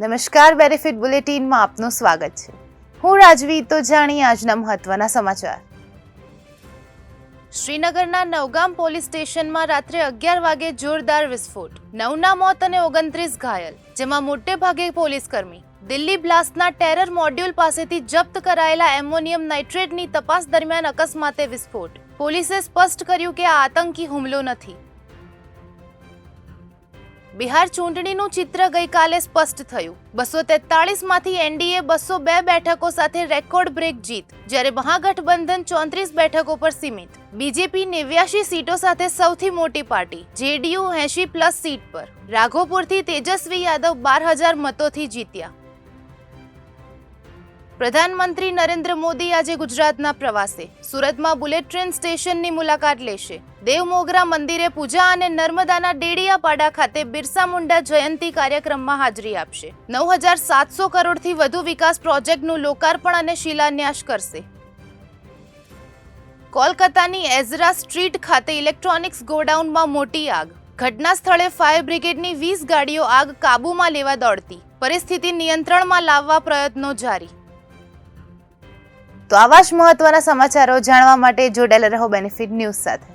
નમસ્કાર બેનિફિટ બુલેટિનમાં આપનું સ્વાગત છે. હું રાજવી, તો જાણીએ આજના મહત્વના સમાચાર. શ્રીનગરના નવગામ પોલીસ સ્ટેશનમાં રાત્રે અગિયાર વાગે જોરદાર વિસ્ફોટ. નવના મોત અને ઓગણત્રીસ ઘાયલ, જેમાં મોટે ભાગે પોલીસ કર્મી. દિલ્હી બ્લાસ્ટના ટેરર મોડ્યુલ પાસેથી જપ્ત કરાયેલા એમોનિયમ નાઇટ્રેટની તપાસ દરમિયાન અકસ્માતે વિસ્ફોટ. પોલીસે સ્પષ્ટ કર્યું કે આ આતંકી હુમલો નથી. બિહાર ચૂંટણીનું ચિત્ર ગઈકાલે સ્પષ્ટ થયું. બસો તેતાળીસમાંથી એનડીએ બસો બે બેઠકો સાથે રેકોર્ડ બ્રેક જીત, જ્યારે મહાગઠબંધન ચોત્રીસ બેઠકો પર સીમિત. બીજેપી નેવ્યાશી સીટો સાથે સૌથી મોટી પાર્ટી, જેડીયુ એંશી પ્લસ સીટ પર. રાઘોપુરથી તેજસ્વી યાદવ બાર હજાર મતોથી જીત્યા. પ્રધાનમંત્રી નરેન્દ્ર મોદી આજે ગુજરાતના પ્રવાસે. સુરતમાં બુલેટ ટ્રેન સ્ટેશનની મુલાકાત લેશે. દેવમોગરા મંદિરે પૂજા અને નર્મદાના ડેડિયાપાડા ખાતે બિરસા મુંડા જયંતી કાર્યક્રમમાં હાજરી આપશે. નવ હજાર સાતસો કરોડથી વધુ વિકાસ પ્રોજેક્ટનું લોકાર્પણ અને શિલાન્યાસ કરશે. કોલકાતાની એઝરા સ્ટ્રીટ ખાતે ઇલેક્ટ્રોનિક્સ ગોડાઉનમાં મોટી આગ. ઘટના સ્થળે ફાયર બ્રિગેડની વીસ ગાડીઓ આગ કાબૂમાં લેવા દોડતી. પરિસ્થિતિ નિયંત્રણમાં લાવવા પ્રયત્નો જારી. તો આવા જ મહત્વના સમાચારો જાણવા માટે જોડાયેલા રહો બેનિફિટ ન્યૂઝ સાથે.